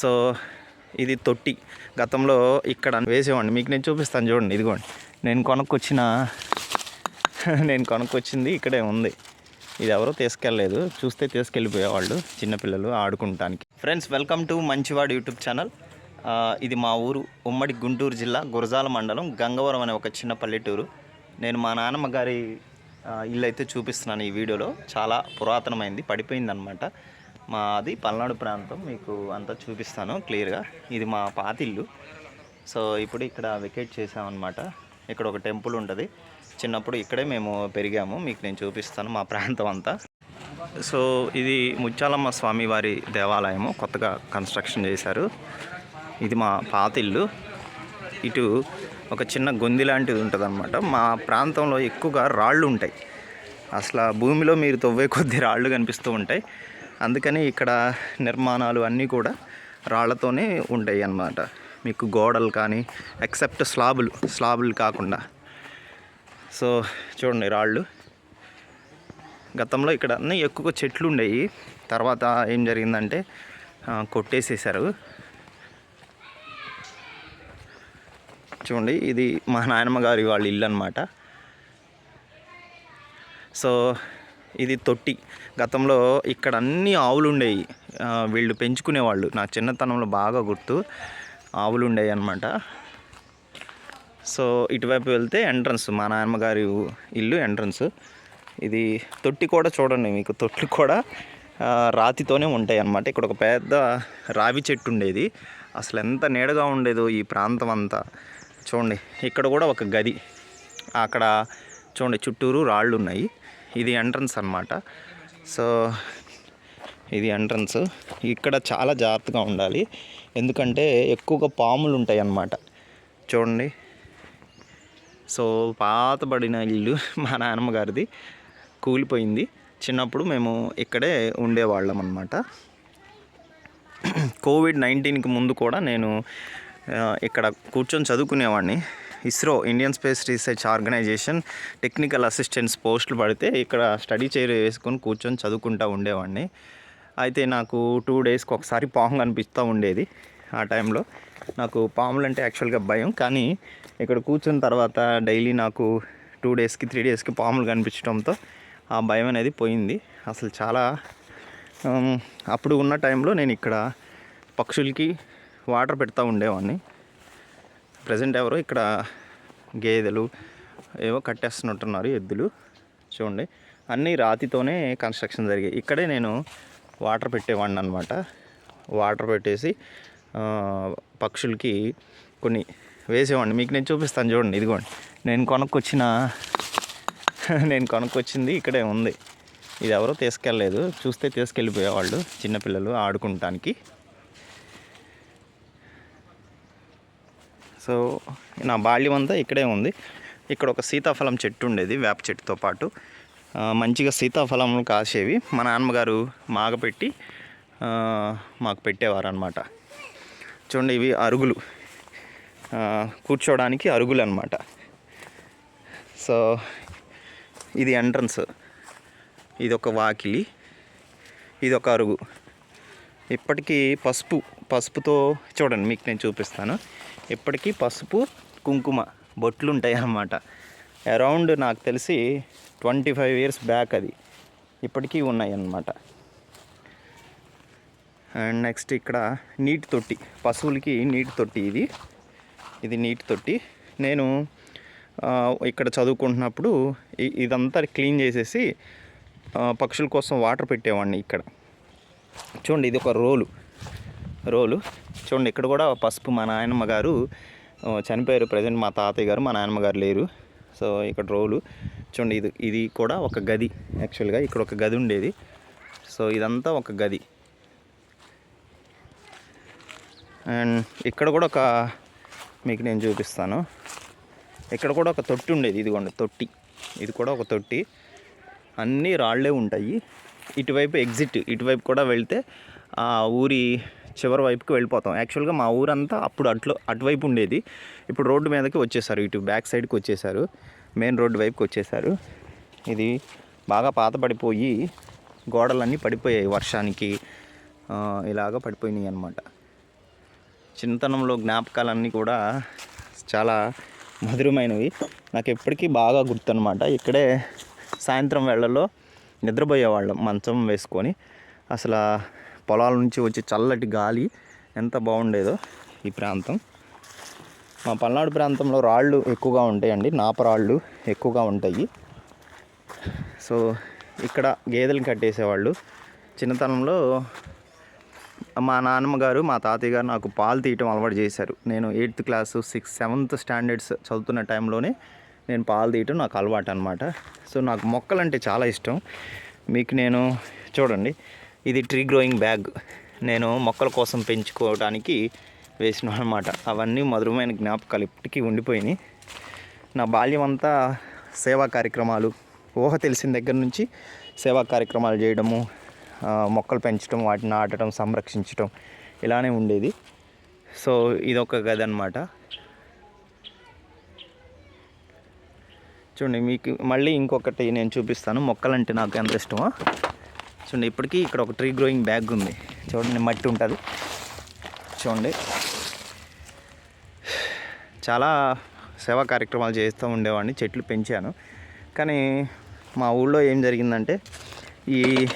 So ఇది తొట్టి. గతంలో ఇక్కడ వేసేవాడిని. మీకు నేను చూపిస్తాను చూడండి ఇదిగోండి. నేను కొనుక్కొచ్చిన నేను కొనుక్కొచ్చింది ఇక్కడే ఉంది. ఇది ఎవరో తీసుకెళ్ళలేదు. చూస్తే తీసుకెళ్ళిపోయేవాళ్ళు చిన్నపిల్లలు ఆడుకుంటానికి. ఫ్రెండ్స్ వెల్కమ్ టు మంచివాడు యూట్యూబ్ ఛానల్ ఇది మా ఊరు ఉమ్మడి గుంటూరు జిల్లా గురజాల మండలం గంగవరం అనే ఒక చిన్న పల్లెటూరు. నేను మా నాన్నమ్మ గారి ఇల్లు అయితే చూపిస్తున్నాను ఈ వీడియోలో. చాలా పురాతనమైంది పడిపోయింది అనమాట మాది పల్నాడు ప్రాంతం. మీకు అంతా చూపిస్తాను క్లియర్గా. ఇది మా పాతిల్లు. సో ఇప్పుడు ఇక్కడ వెకేట్ చేసామన్నమాట ఇక్కడ ఒక టెంపుల్ ఉంటుంది. చిన్నప్పుడు ఇక్కడే మేము పెరిగాము. మీకు నేను చూపిస్తాను మా ప్రాంతం అంతా. సో ఇది ముత్యాలమ్మ స్వామి వారి దేవాలయము. కొత్తగా కన్స్ట్రక్షన్ చేశారు. ఇది మా పాతిల్లు. ఇటు ఒక చిన్న గొంది లాంటిది ఉంటుందన్నమాట. మా ప్రాంతంలో ఎక్కువగా రాళ్ళు ఉంటాయి. అసలు భూమిలో మీరు తవ్వే కొద్ది రాళ్ళు కనిపిస్తూ ఉంటాయి. అందుకని ఇక్కడ నిర్మాణాలు అన్నీ కూడా రాళ్ళతోనే ఉంటాయి అన్నమాట. మీకు గోడలు కానీ ఎక్సెప్ట్ స్లాబులు స్లాబులు కాకుండా. సో చూడండి రాళ్ళు. గతంలో ఇక్కడ అన్నీ ఎక్కువ చెట్లు ఉండేవి తర్వాత ఏం జరిగిందంటే కొట్టేసేసారు చూడండి ఇది మా నాయనమ్మ గారి వాళ్ళ ఇల్లు అనమాట సో ఇది తొట్టి. గతంలో ఇక్కడ అన్ని ఆవులు ఉండేవి వీళ్ళు పెంచుకునేవాళ్ళు. నా చిన్నతనంలో బాగా గుర్తు. ఆవులు ఉండేవి అనమాట సో ఇటువైపు వెళ్తే ఎంట్రన్స్. మా నాన్నమ్మ గారి ఇల్లు ఎంట్రన్స్. ఇది తొట్టి కూడా చూడండి మీకు. తొట్టి కూడా రాతితోనే ఉంటాయి అన్నమాట. ఇక్కడ ఒక పెద్ద రావి చెట్టు ఉండేది. అసలు ఎంత నీడగా ఉండేదో ఈ ప్రాంతం అంతా. చూడండి ఇక్కడ కూడా ఒక గది. అక్కడ చూడండి చుట్టూరు రాళ్ళు ఉన్నాయి ఇది ఎంట్రన్స్ అన్నమాట. సో ఇది ఎంట్రన్స్ ఇక్కడ చాలా జాగ్రత్తగా ఉండాలి. ఎందుకంటే ఎక్కువగా పాములు ఉంటాయి అన్నమాట. చూడండి. సో పాతబడిన ఇల్లు మా నాన్నమ్మ గారిది. కూలిపోయింది. చిన్నప్పుడు మేము ఇక్కడే ఉండేవాళ్ళం అనమాట కోవిడ్ నైన్టీన్కి ముందు కూడా నేను ఇక్కడ కూర్చొని చదువుకునేవాడిని. ISRO Indian space research organisation technical assistants పోస్టులు పడితే ఇక్కడ స్టడీ చైర్ వేసుకొని కూర్చొని చదువుకుంటూ ఉండేవాడిని. అయితే నాకు టూ డేస్కి ఒకసారి పాము కనిపిస్తూ ఉండేది ఆ టైంలో. నాకు పాములు అంటే యాక్చువల్గా భయం కానీ ఇక్కడ కూర్చున్న తర్వాత డైలీ నాకు టూ డేస్కి త్రీ డేస్కి పాములు కనిపించడంతో ఆ భయం అనేది పోయింది. అసలు చాలా అప్పుడు ఉన్న టైంలో నేను ఇక్కడ పక్షులకి వాటర్ పెడతా ఉండేవాడిని. ప్రజెంట్ ఎవరో ఇక్కడ గేదెలు ఏవో కట్టేస్తున్నట్టున్నారు ఎద్దులు. చూడండి. అన్నీ రాతితోనే కన్స్ట్రక్షన్ జరిగాయి. ఇక్కడే నేను వాటర్ పెట్టేవాడిని అనమాట వాటర్ పెట్టేసి పక్షులకి కొన్ని వేసేవాడిని. మీకు నేను చూపిస్తాను చూడండి. ఇదిగోండి. నేను కొనుక్కొచ్చిన నేను కొనుక్కొచ్చింది ఇక్కడే ఉంది. ఇది ఎవరో తీసుకెళ్ళలేదు. చూస్తే తీసుకెళ్ళిపోయేవాళ్ళు చిన్నపిల్లలు ఆడుకుంటానికి. సో నా బాల్యం అంతా ఇక్కడే ఉంది. ఇక్కడ ఒక సీతాఫలం చెట్టు ఉండేది వేప చెట్టుతో పాటు. మంచిగా సీతాఫలములు కాసేవి. మా నాన్నగారు మాగపెట్టి పెట్టి మాకు పెట్టేవారు అనమాట చూడండి ఇవి అరుగులు. కూర్చోవడానికి అరుగులు అనమాట సో ఇది ఎంట్రన్స్. ఇది ఒక వాకిలి. ఇది ఒక అరుగు. ఇప్పటికీ పసుపు పసుపుతో చూడండి మీకు నేను చూపిస్తాను. ఇప్పటికీ పసుపు కుంకుమ బొట్లు ఉంటాయి అన్నమాట. అరౌండ్ నాకు తెలిసి ట్వంటీ ఫైవ్ ఇయర్స్ బ్యాక్ అది. ఇప్పటికీ ఉన్నాయి అన్నమాట అండ్ నెక్స్ట్ ఇక్కడ నీటి తొట్టి పశువులకి నీటి తొట్టి ఇది. ఇది నీటి తొట్టి. నేను ఇక్కడ చదువుకుంటున్నప్పుడు ఇదంతా క్లీన్ చేసేసి పక్షుల కోసం వాటర్ పెట్టేవాడిని ఇక్కడ. చూడండి ఇది ఒక రోలు. రోలు. చూడండి ఇక్కడ కూడా పసుపు మా నాయనమ్మ గారు చనిపోయారు. ప్రజెంట్ మా తాతయ్య గారు మా నాయనమ్మ గారు లేరు. సో ఇక్కడ రోలు. చూడండి ఇది ఇది కూడా ఒక గది. యాక్చువల్గా ఇక్కడ ఒక గది ఉండేది. సో ఇదంతా ఒక గది. అండ్ ఇక్కడ కూడా ఒక మీకు నేను చూపిస్తాను. ఇక్కడ కూడా ఒక తొట్టి ఉండేది. ఇదిగోండి తొట్టి. ఇది కూడా ఒక తొట్టి. అన్నీ రాళ్ళే ఉంటాయి. ఇటువైపు ఎగ్జిట్. ఇటువైపు కూడా వెళ్తే ఆ ఊరి చివరి వైపుకి వెళ్ళిపోతాం. యాక్చువల్గా మా ఊరంతా అప్పుడు అట్లో అటువైపు ఉండేది. ఇప్పుడు రోడ్డు మీదకి వచ్చేసారు ఇటు బ్యాక్ సైడ్కి వచ్చేసారు. మెయిన్ రోడ్డు వైపుకి వచ్చేసారు. ఇది బాగా పాత పడిపోయి గోడలన్నీ పడిపోయాయి వర్షానికి. ఇలాగ పడిపోయినాయి అనమాట చిన్నతనంలో జ్ఞాపకాలన్నీ కూడా చాలా మధురమైనవి. నాకు ఎప్పటికీ బాగా గుర్తనమాట ఇక్కడే సాయంత్రం వేళల్లో నిద్రపోయేవాళ్ళం మంచం వేసుకొని. అసలు పొలాల నుంచి వచ్చే చల్లటి గాలి ఎంత బాగుండేదో ఈ ప్రాంతం. మా పల్నాడు ప్రాంతంలో రాళ్ళు ఎక్కువగా ఉంటాయండి. నాపరాళ్ళు ఎక్కువగా ఉంటాయి. సో ఇక్కడ గేదెలు కట్టేసేవాళ్ళు. చిన్నతనంలో మా నాన్నమ్మ గారు మా తాతయ్య గారు నాకు పాలు తీయటం అలవాటు చేశారు. నేను eighth class sixth seventh standards చదువుతున్న టైంలోనే నేను పాలు తీయటం నాకు అలవాటు అనమాట సో నాకు మొక్కలంటే చాలా ఇష్టం. మీకు నేను చూడండి. ఇది ట్రీ గ్రోయింగ్ బ్యాగ్ నేను మొక్కల కోసం పెంచుకోవడానికి వేసిన అనమాట అవన్నీ మధురమైన జ్ఞాపకాలు ఇప్పటికీ ఉండిపోయినాయి. నా బాల్యం అంతా సేవా కార్యక్రమాలు ఊహ తెలిసిన దగ్గర నుంచి సేవా కార్యక్రమాలు చేయడము మొక్కలు పెంచడం వాటిని నాటడం సంరక్షించడం ఇలానే ఉండేది. సో ఇదొక గది అనమాట చూడండి మీకు మళ్ళీ ఇంకొకటి నేను చూపిస్తాను. మొక్కలంటే నాకు ఎంత ఇష్టమో. చూడండి ఇప్పటికీ ఇక్కడ ఒక ట్రీ గ్రోయింగ్ బ్యాగ్ ఉంది. చూడండి మట్టి ఉంటుంది. చూడండి. చాలా సేవా కార్యక్రమాలు చేస్తూ ఉండేవాడిని చెట్లు పెంచాను. కానీ మా ఊళ్ళో ఏం జరిగిందంటే ఈ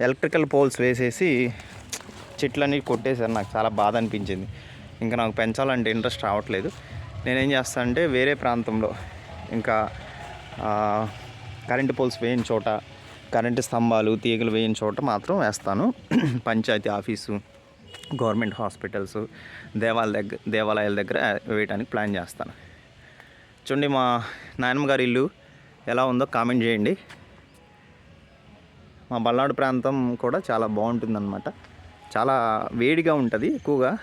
ఎలక్ట్రికల్ పోల్స్ వేసేసి చెట్లన్నీ కొట్టేశారు. నాకు చాలా బాధ అనిపించింది. ఇంకా నాకు పెంచాలంటే ఇంట్రెస్ట్ రావట్లేదు. నేనేం చేస్తానంటే వేరే ప్రాంతంలో ఇంకా కరెంటు పోల్స్ వేయని చోట కరెంటు స్తంభాలు తీగలు వేయని చోట మాత్రం వేస్తాను. పంచాయతీ ఆఫీసు గవర్నమెంట్ హాస్పిటల్స్ దేవాలయ దగ్గర దేవాలయాల దగ్గర వేయడానికి ప్లాన్ చేస్తాను. చూడండి మా నాయనమ్మ గారి ఇల్లు ఎలా ఉందో కామెంట్ చేయండి. మా బల్నాడు ప్రాంతం కూడా చాలా బాగుంటుందన్నమాట. చాలా వేడిగా ఉంటుంది ఎక్కువగా.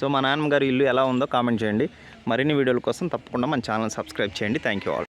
సో మా నాన్నమ్మ గారి ఇల్లు ఎలా ఉందో కామెంట్ చేయండి. మరిన్ని వీడియోల కోసం తప్పకుండా మన ఛానల్ సబ్స్క్రైబ్ చేయండి. Thank you all